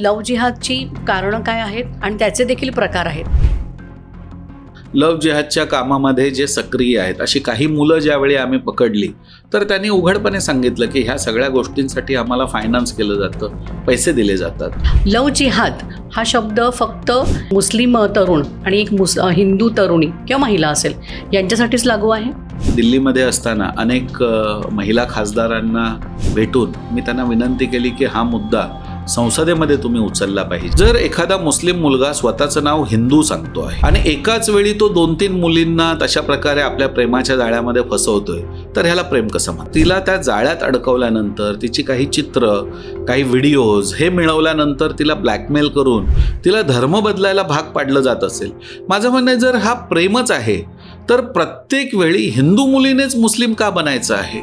लव जिहादची कारणं काय आहेत आणि त्याचे देखील प्रकार आहेत? लव जिहादच्या कामामध्ये जे सक्रिय आहेत अशी काही मुलं ज्यावेळी आम्ही पकडली तर त्यांनी उघडपणे सांगितलं की ह्या सगळ्या गोष्टींसाठी आम्हाला फायनान्स केलं जातं पैसे दिले जातात. लव जिहाद हा शब्द फक्त मुस्लिम तरुण आणि एक मुस हिंदू तरुणी किंवा महिला असेल यांच्यासाठीच लागू आहे? दिल्लीमध्ये असताना अनेक महिला खासदारांना भेटून मी त्यांना विनंती केली की हा मुद्दा संसदेमध्ये तुम्ही उचलला पाहिजे. जर एखादा मुस्लिम मुलगा स्वतःचं नाव हिंदू सांगतो आहे आणि एकाच वेळी तो दोन तीन मुलींना तशा प्रकारे आपल्या प्रेमाच्या जाळ्यामध्ये फसवतोय तर ह्याला प्रेम कसं म्हणतात? तिला त्या जाळ्यात अडकवल्यानंतर तिची काही चित्र काही व्हिडिओज हे मिळवल्यानंतर तिला ब्लॅकमेल करून तिला धर्म बदलायला भाग पाडलं जात असेल. माझं म्हणणं आहे जर हा प्रेमच आहे तर प्रत्येक वेळी हिंदू मुलीनेच मुस्लिम का बनायचं आहे?